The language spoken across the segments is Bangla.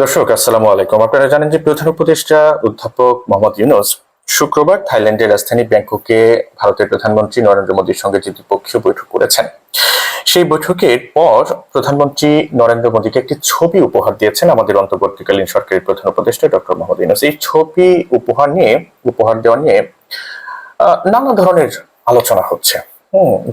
দর্শক, আসসালামু আলাইকুম। আপনারা জানেন যে প্রধান উপদেষ্টা অধ্যাপক মোহাম্মদ ইউনুস শুক্রবার থাইল্যান্ডের রাজধানী ব্যাংককে ভারতের প্রধানমন্ত্রী নরেন্দ্র মোদীর সঙ্গে যে দ্বিপক্ষীয় বৈঠক করেছেন। সেই বৈঠকের পর প্রধানমন্ত্রী নরেন্দ্র মোদীকে একটি ছবি উপহার দিয়েছেন আমাদের অন্তর্বর্তীকালীন সরকারের প্রধান উপদেষ্টা ডক্টর মোহাম্মদ ইউনুস। এই ছবি উপহার নিয়ে, উপহার দেওয়া নিয়ে নানা ধরনের আলোচনা হচ্ছে।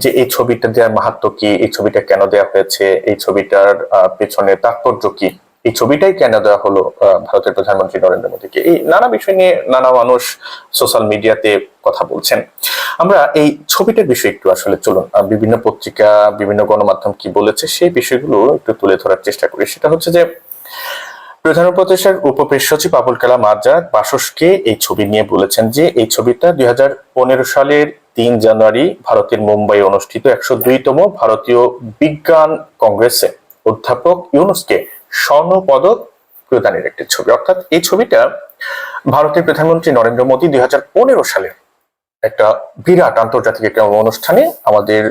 যে এই ছবিটা দেওয়ার মাহাত্ম কি? এই ছবিটা কেন দেওয়া হয়েছে? এই ছবিটার পেছনে তাৎপর্য কি? এই ছবিটাই কেন দেওয়া হলো ভারতের প্রধানমন্ত্রী নরেন্দ্র মোদীকে। এই নানা বিষয় নিয়ে নানা মানুষ সোশ্যাল মিডিয়াতে কথা বলছেন। আমরা এই ছবিটার বিষয়ে একটু আসলে চলুন বিভিন্ন পত্রিকা, বিভিন্ন গণমাধ্যম কি বলেছে সেই বিষয়গুলো একটু তুলে ধরার চেষ্টা করি। সেটা হচ্ছে যে, প্রধান উপদেষ্টার উপপ্রেস সচিব আবুল কালাম আজাদ বাসসকে এই ছবি নিয়ে বলেছেন যে, এই ছবিটা দুই হাজার পনেরো সালের তিন জানুয়ারি ভারতের মুম্বাই অনুষ্ঠিত একশো দুইতম ভারতীয় বিজ্ঞান কংগ্রেসে। অধ্যাপক ইউনুসকে স্বর্ণ পদক প্রদানের একটি ছবি। অর্থাৎ এই ছবিটা ভারতের প্রধানমন্ত্রী নরেন্দ্র মোদী দুই হাজার পনেরো সালে একটা বিরাট আন্তর্জাতিক একটা অনুষ্ঠানে আমাদের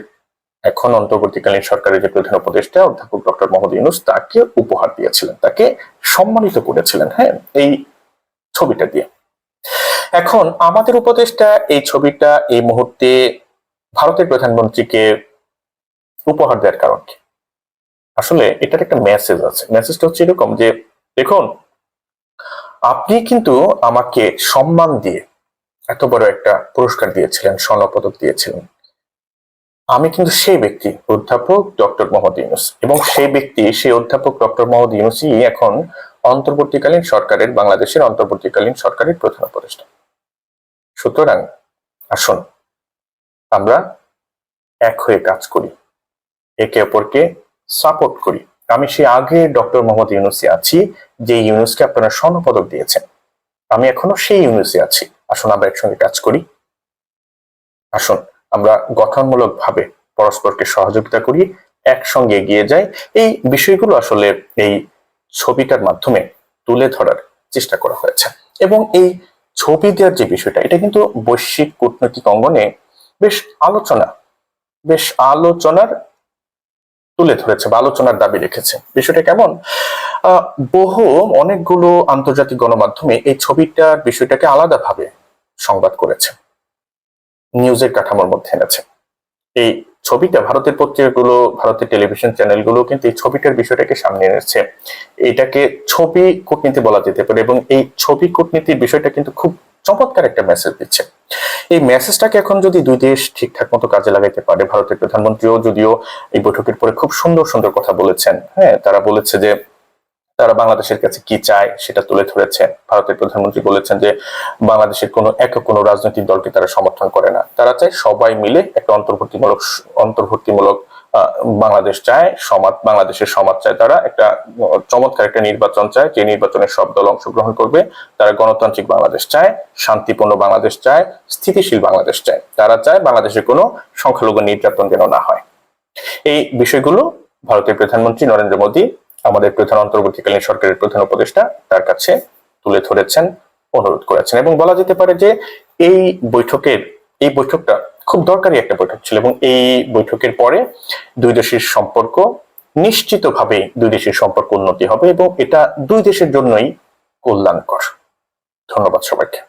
এখন অন্তর্বর্তীকালীন সরকারের যে প্রধান উপদেষ্টা, অধ্যাপক ডক্টর মোহাম্মদ ইউনুস, তাকে উপহার দিয়েছিলেন, তাকে সম্মানিত করেছিলেন হ্যাঁ এই ছবিটা দিয়ে। এখন আমাদের উপদেষ্টা এই ছবিটা এই মুহূর্তে ভারতের প্রধানমন্ত্রীকে উপহার দেওয়ার কারণ কি? আসলে এটার একটা মেসেজ আছে। মেসেজটা হচ্ছে এরকম যে, দেখুন, আপনি কিন্তু আমাকে সম্মান দিয়ে এত বড় একটা পুরস্কার দিয়েছিলেন, স্বর্ণপদক দিয়েছিলেন। আমি কিন্তু সেই ব্যক্তি, অধ্যাপক ডক্টর মোহাম্মদ ইউনুস। এবং সেই ব্যক্তি, সেই অধ্যাপক ডক্টর মোহাম্মদ ইউনুসই এখন অন্তর্বর্তীকালীন সরকারের, বাংলাদেশের অন্তর্বর্তীকালীন সরকারের প্রধান উপদেষ্টা। সুতরাং, আসুন, আমরা এক হয়ে কাজ করি। একে অপরকে সাপোর্ট করি। আমি সেই আগে ডক্টর মোহাম্মদ ইউনুসে আছি, যে ইউনুসকে আপনারা স্বর্ণপদক দিয়েছেন। আমি এখনও সেই ইউনুসে আছি। আসুন আমরা একসঙ্গে কাজ করি। আসুন, আমরা গঠনমূলক ভাবে পরস্পরকে সহযোগিতা করি, একসঙ্গে এগিয়ে যাই। এই বিষয়গুলো আসলে এই ছবিটার মাধ্যমে তুলে ধরার চেষ্টা করা হয়েছে। এবং এই ছবি দেওয়ার যে বিষয়টা, এটা কিন্তু বৈশ্বিক কূটনৈতিক অঙ্গনে বেশ আলোচনা, বেশ আলোচনার তুলে ধরেছে বা আলোচনার দাবি রেখেছে। বিষয়টা কেমন? বহু, অনেকগুলো আন্তর্জাতিক গণমাধ্যমে এই ছবিটার বিষয়টাকে আলাদাভাবে সংবাদ করেছে। নিউজের কাঠামোর মধ্যে এনেছে। এই ছবিটা ভারতের পত্রিকাগুলো, ভারতের টেলিভিশন চ্যানেলগুলো কিন্তু এই ছবিটার বিষয়টাকে সামনে এনেছে। এটাকে ছবি কূটনীতি বলা যেতে পারে এবং এই ছবি কূটনীতির বিষয়টা কিন্তু খুব চমৎকার একটা মেসেজ দিচ্ছে। এই মেসেজটাকে এখন যদি দুই দেশ ঠিকঠাক মতো কাজে লাগাইতে পারে, ভারতের প্রধানমন্ত্রীও যদিও এই বৈঠকের পরে খুব সুন্দর সুন্দর কথা বলেছেন। হ্যাঁ তারা বলেছে যে তারা বাংলাদেশের কাছে কি চায় সেটা তুলে ধরেছেন ভারতের প্রধানমন্ত্রী বলেছেন যে বাংলাদেশের কোনো একক কোনো রাজনৈতিক দলকে তারা সমর্থন করে না। তারা চায় সবাই মিলে একটা অন্তর্ভুক্তিমূলক অন্তর্ভুক্তিমূলক বাংলাদেশ চায়, সমাজ, বাংলাদেশের সমাজ চায় তারা। একটা চমৎকার একটা নির্বাচন চায়, যে নির্বাচনে সব দল অংশগ্রহণ করবে। তারা গণতান্ত্রিক বাংলাদেশ চায়, শান্তিপূর্ণ বাংলাদেশ চায়, স্থিতিশীল বাংলাদেশ চায়। তারা চায় বাংলাদেশে কোনো সংখ্যালঘু নির্যাতন যেন না হয়। এই বিষয়গুলো ভারতের প্রধানমন্ত্রী নরেন্দ্র মোদী, আমাদের প্রধান অন্তর্বর্তীকালীন সরকারের প্রধান উপদেষ্টা, তার কাছে তুলে ধরেছেন, অনুরোধ করেছেন। এবং বলা যেতে পারে যে এই বৈঠকের, এই বৈঠকটা খুব দরকারি একটা বৈঠক ছিল এবং এই বৈঠকের পরে দুই দেশের সম্পর্ক নিশ্চিতভাবে দুই দেশের সম্পর্ক উন্নতি হবে এবং এটা দুই দেশের জন্যই কল্যাণকর। ধন্যবাদ সবাইকে।